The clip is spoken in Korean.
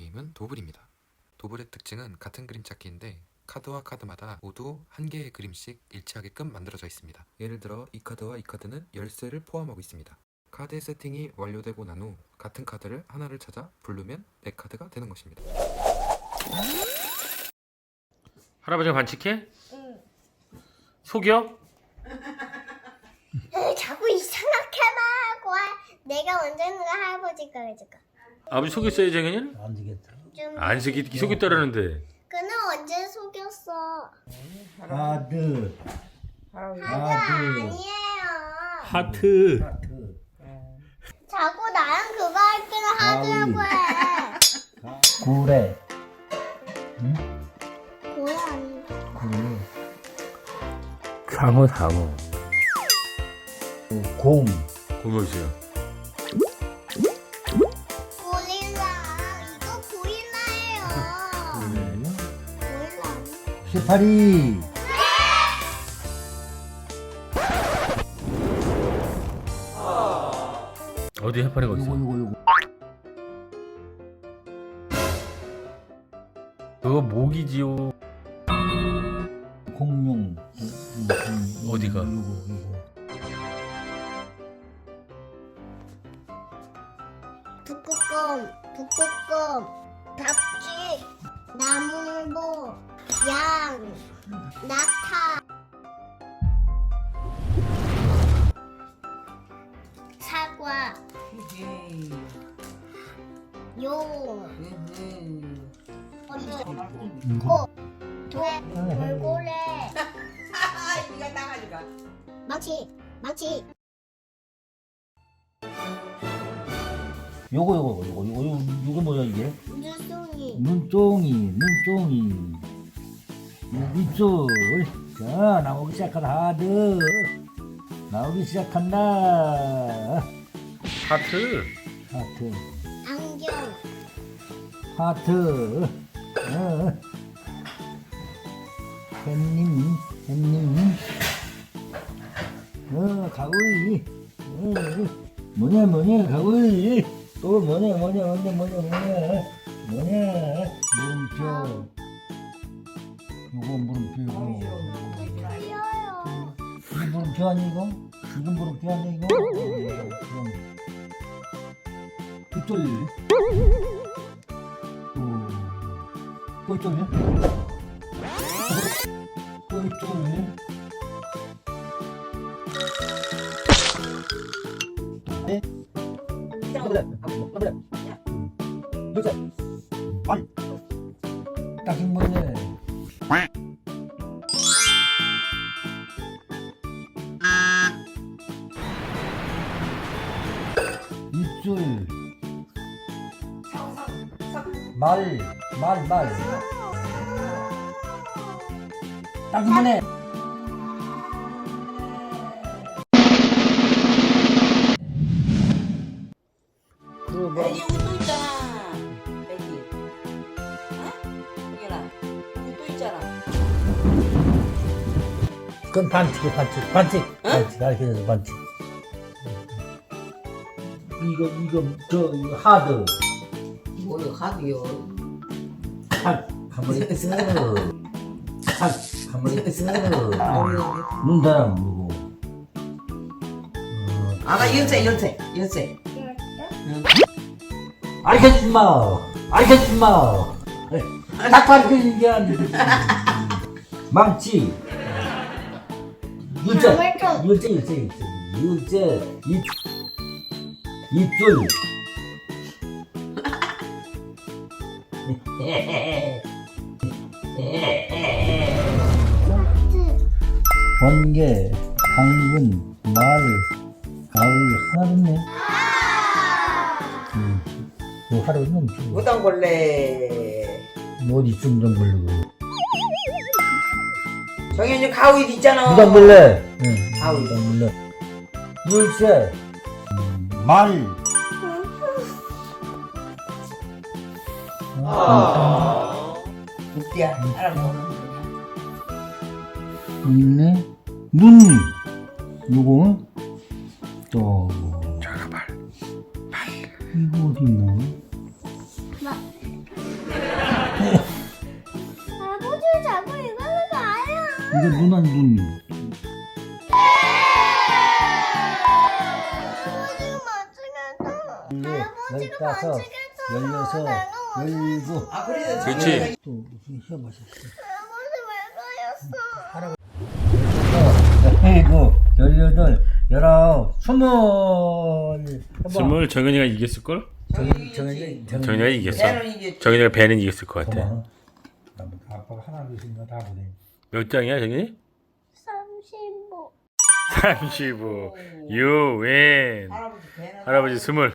게임은 도블입니다. 도블의 특징은 같은 그림 찾기인데 카드와 카드마다 모두 한 개의 그림씩 일치하게끔 만들어져 있습니다. 예를 들어 이 카드와 이 카드는 열쇠를 포함하고 있습니다. 카드의 세팅이 완료되고 난 후 같은 카드를 하나를 찾아 부르면 내 카드가 되는 것입니다. 할아버지가 반칙해? 응. 속여? 에, 자꾸 이상하게 말하고 내가 언제는가 할아버지가 해줄까? 아버지 속였어야지 그냥? 안 되겠다. 좀. 안 속이, 속였다라는데 그는 언제 속였어? 하드, 하드 아니에요. 하트 하트, 자꾸 나랑 그거 할 때는 하드라고 해. 구레, 뭐야 아니. 구레, 상어 상어 곰, 고무시야 파리, 어디 해파리가 요거 있어? 요거 요거. 그거 모기지요 공룡. 어디가? 요거 요거. 북극곰, 북극곰, 닭쥐, 나무늘보, 양, 낙타, 사과, 용, 이거. 돼, 돌고래, 이거 따가지고 망치, 망치, 요거 요거 요거 요거 요거 뭐야 이게? 눈송이, 눈종이, 눈종이. 눈줄. 자 나오기 시작한다 하드. 나오기 시작한다. 하트 하트. 안경, 하트 어. 햇님 햇님 어 가오이 어. 뭐냐 뭐냐 가오이 또 뭐냐 뭐냐 뭐냐 뭐냐 뭐냐 뭐냐 물음표 물음표 이거 귀여워요. 이거 물음표 아니 이거? 이거 물음표 아니 이거? 그럼 꿀쫄 오 꿀쫄이야? 꿀쫄 네? 가보자 가보자 보자 말 입술 말, 말, 말. 딱 이번에. 그 뭐, 애기 옷도 있잖아. 애기. 어? 여기라 옷도 있잖아. 그건 반칙이 반칙, 반칙, 반칙, 가르쳐줘서 반칙. 이거, 이거, 저, 이거 하드. 뭐요 하드요 탁, 가만히 있어. 탁, 가만히 있어. 아, 눈 물고. 어, 아가 연세 연세 연세 알겠지 마. 알겠지 마. 게 아니지. 망치. 좀- 일제, 일제, 일제. 일 입술. 번개, 당근, 말, 가을, 하나 됐네. 음, 뭐 하루 넘지. 무당벌레 어디 좀좀 걸리고. 정현이 가위도 있잖아 무당벌레. 응, 아우. 무당벌레. 물새. 말. 아. 웃기야. 있네. 눈. 요거. 또. 자가 발. 이거 어디 있나? 아버지 자꾸 이거는 아야 이거 눈안 눈. 열다섯. 열여섯, 열일곱. 아 그래서 그렇지. 또 시험. 할아버지 왜 그랬어? 열일곱, 열여덟, 열아홉, 스물. 스물 정현이가 이겼을 걸? 정현, 정현이, 정현이가 이겼어 배는 정현이가 배는 이겼을 것 같아 고마워. 그다음에 아빠가 하나 주신 거 다 보내. 몇 장이야 정현이? 35. 35 유엔 할아버지 배는 할아버지 스물